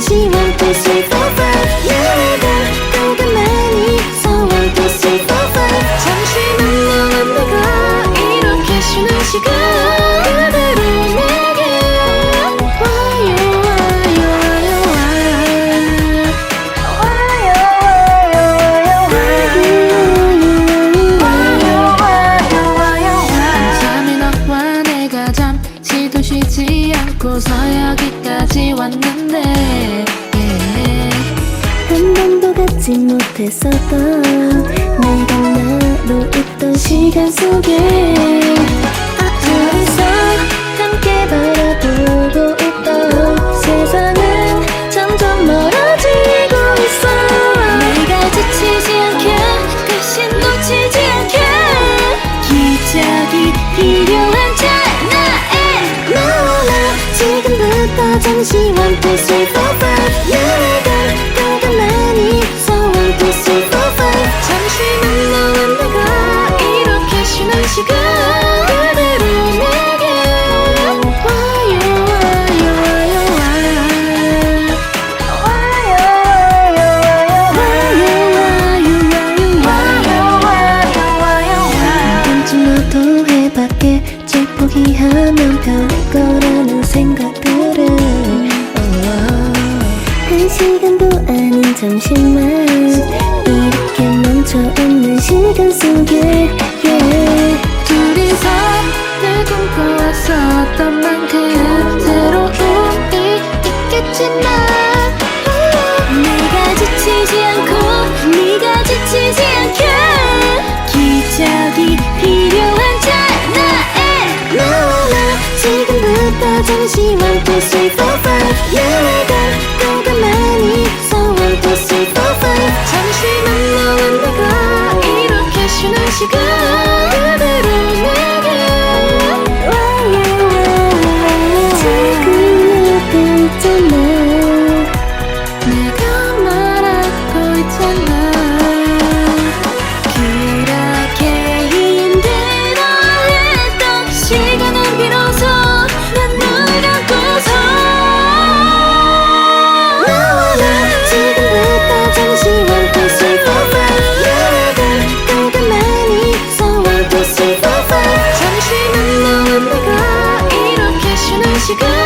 잠시만 please 웃고서 여기까지 왔는데 yeah. 한 번도 갖지 못했었던 내가 나로 있던 시간 속에 포기하면 별거라는 생각들을 한 시간도 아닌 잠시만 이렇게 멈춰 있는 시간 속에 없었던 만큼 새로움이 있겠지만 내가 지치지 않고 네가 지치지 않게. 기적이 필요한 자 나의 러너 지금부터 잠시 함께 s w しく